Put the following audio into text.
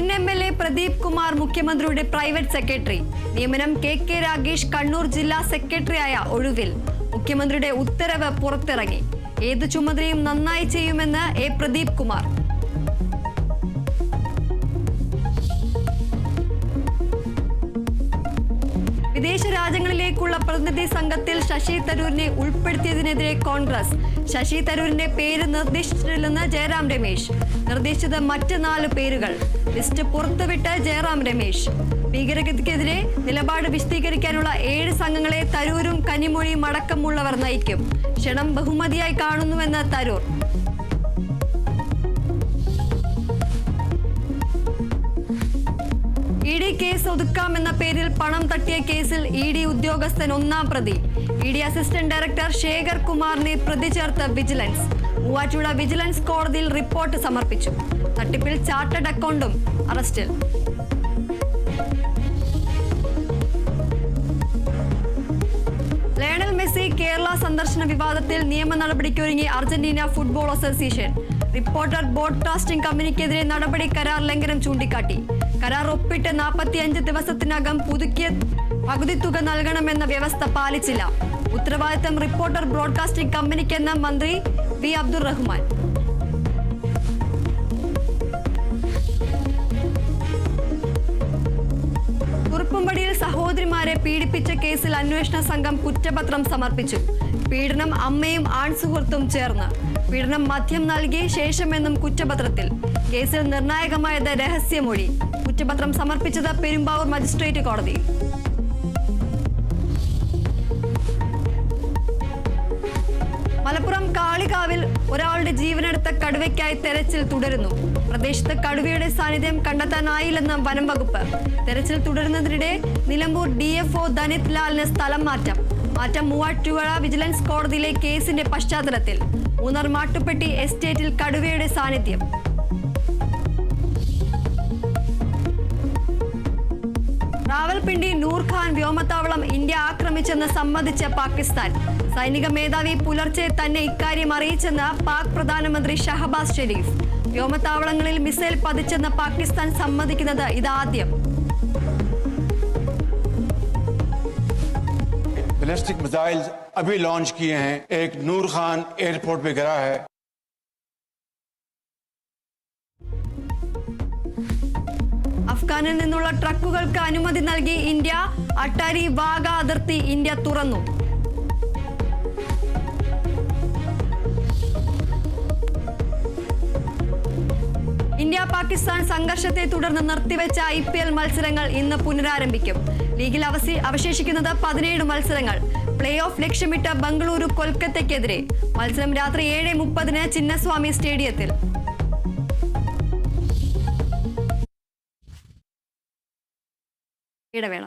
മുൻ M L A Pradeep Kumar മുഖ്യമന്ത്രിയുടെ private secretary. നിയമനം കെ കെ രാഗേഷ് കണ്ണൂർ ജില്ലാ സെക്രട്ടറിയായ ഒഴിവിൽ മുഖ്യമന്ത്രിയുടെ ഉത്തരവ് പുറത്തിറങ്ങി. ഏത് ചുമതലയും നന്നായി ചെയ്യുമെന്ന് എ പ്രദീപ് കുമാർ. രാജ്യങ്ങളിലേക്കുള്ള പ്രതിനിധി സംഘത്തിൽ ശശി തരൂരിനെ ഉൾപ്പെടുത്തിയതിനെതിരെ കോൺഗ്രസ്. ശശി തരൂരിന്റെ പേര് നിർദ്ദേശിച്ചിട്ടില്ലെന്ന് ജയറാം രമേശ്. നിർദ്ദേശിച്ചത് മറ്റ് നാല് പേരുകൾ. ലിസ്റ്റ് പുറത്തുവിട്ട് ജയറാം രമേശ്. ഭീകരതയ്ക്കെതിരെ നിലപാട് വിശദീകരിക്കാനുള്ള ഏഴ് സംഘങ്ങളെ തരൂരും കനിമൊഴിയും അടക്കമുള്ളവർ നയിക്കും. ക്ഷണം ബഹുമതിയായി കാണുന്നുവെന്ന് തരൂർ. ഇ ഡി കേസ് ഒതുക്കാമെന്ന പേരിൽ പണം തട്ടിയ കേസിൽ ഇ ഡി ഉദ്യോഗസ്ഥൻ ഒന്നാം പ്രതി. E D assistant director Shekhar കുമാറിനെ പ്രതി ചേർത്ത് വിജിലൻസ്. മൂവാറ്റുപുഴ വിജിലൻസ് കോടതിയിൽ റിപ്പോർട്ട് സമർപ്പിച്ചു. തട്ടിപ്പിൽ ചാർട്ടേഡ് അക്കൗണ്ടും അറസ്റ്റിൽ. ലയണൽ മെസ്സി കേരള സന്ദർശന വിവാദത്തിൽ നിയമ നടപടിക്കൊരുങ്ങി Argentina football association. Reporter broadcasting കമ്പനിക്കെതിരെ നടപടി കരാർ ലംഘനം ചൂണ്ടിക്കാട്ടി. കരാർ ഒപ്പിട്ട് നാൽപ്പത്തിയഞ്ച് ദിവസത്തിനകം പുതുക്കിയ പകുതി തുക നൽകണമെന്ന വ്യവസ്ഥ പാലിച്ചില്ല. ഉത്തരവാദിത്തം റിപ്പോർട്ടർ ബ്രോഡ്കാസ്റ്റിംഗ് കമ്പനിക്കെന്ന മന്ത്രി വി. അബ്ദുൾ റഹ്മാൻ കുറുപ്പുംപടിയിൽ സഹോദരിമാരെ പീഡിപ്പിച്ച കേസിൽ അന്വേഷണ സംഘം കുറ്റപത്രം സമർപ്പിച്ചു. പീഡനം അമ്മയും ആൺസുഹൃത്തും ചേർന്ന്. പീഡനം മദ്യം നൽകിയ ശേഷമെന്നും കുറ്റപത്രത്തിൽ. കേസിൽ നിർണായകമായത് രഹസ്യമൊഴി. കുറ്റപത്രം സമർപ്പിച്ചത് പെരുമ്പാവൂർ മജിസ്ട്രേറ്റ് കോടതി. മലപ്പുറം കാളികാവിൽ ഒരാളുടെ ജീവനെടുത്ത കടുവയ്ക്കായി തെരച്ചിൽ തുടരുന്നു. പ്രദേശത്ത് കടുവയുടെ സാന്നിധ്യം കണ്ടെത്താനായില്ലെന്ന് വനം വകുപ്പ്. തെരച്ചിൽ തുടരുന്നതിനിടെ Nilambur D F O Dhanith ലാലിന് സ്ഥലം മാറ്റം. മാറ്റം മൂവാറ്റുപുഴ വിജിലൻസ് കോടതിയിലെ കേസിന്റെ പശ്ചാത്തലത്തിൽ മൂന്നാർ മാട്ടുപ്പെട്ടി എസ്റ്റേറ്റിൽ കടുവയുടെ സാന്നിധ്യം. റാവൽപിണ്ടി നൂർഖാൻ വ്യോമത്താവളം ഇന്ത്യ ആക്രമിച്ചെന്ന് സമ്മതിച്ച പാകിസ്ഥാൻ. സൈനിക മേധാവി പുലർച്ചെ തന്നെ ഇക്കാര്യം അറിയിച്ചെന്ന് പാക് പ്രധാനമന്ത്രി ഷഹബാസ് ഷെരീഫ്. വ്യോമത്താവളങ്ങളിൽ മിസൈൽ പതിച്ചെന്ന് പാകിസ്ഥാൻ സമ്മതിക്കുന്നത് ഇതാദ്യം. बैलिस्टिक मिसाइल्स अभी लॉन्च किए हैं एक नूर खान एयरपोर्ट पे गिरा है അഫ്ഗാനിൽ നിന്നുള്ള ട്രക്കുകൾക്ക് അനുമതി നൽകി ഇന്ത്യ അട്ടാരി വാഗ അതിർത്തി ഇന്ത്യ തുറന്നു പാകിസ്ഥാൻ സംഘർഷത്തെ തുടർന്ന് നിർത്തിവെച്ച ഐ പി എൽ മത്സരങ്ങൾ ഇന്ന് പുനരാരംഭിക്കും. ലീഗിൽ അവസി അവശേഷിക്കുന്നത് പതിനേഴ് മത്സരങ്ങൾ. പ്ലേ ഓഫ് ലക്ഷ്യമിട്ട ബംഗളൂരു കൊൽക്കത്തയ്ക്കെതിരെ. മത്സരം രാത്രി ഏഴ് മുപ്പതിന് ചിന്നസ്വാമി സ്റ്റേഡിയത്തിൽ. ഇടവേള.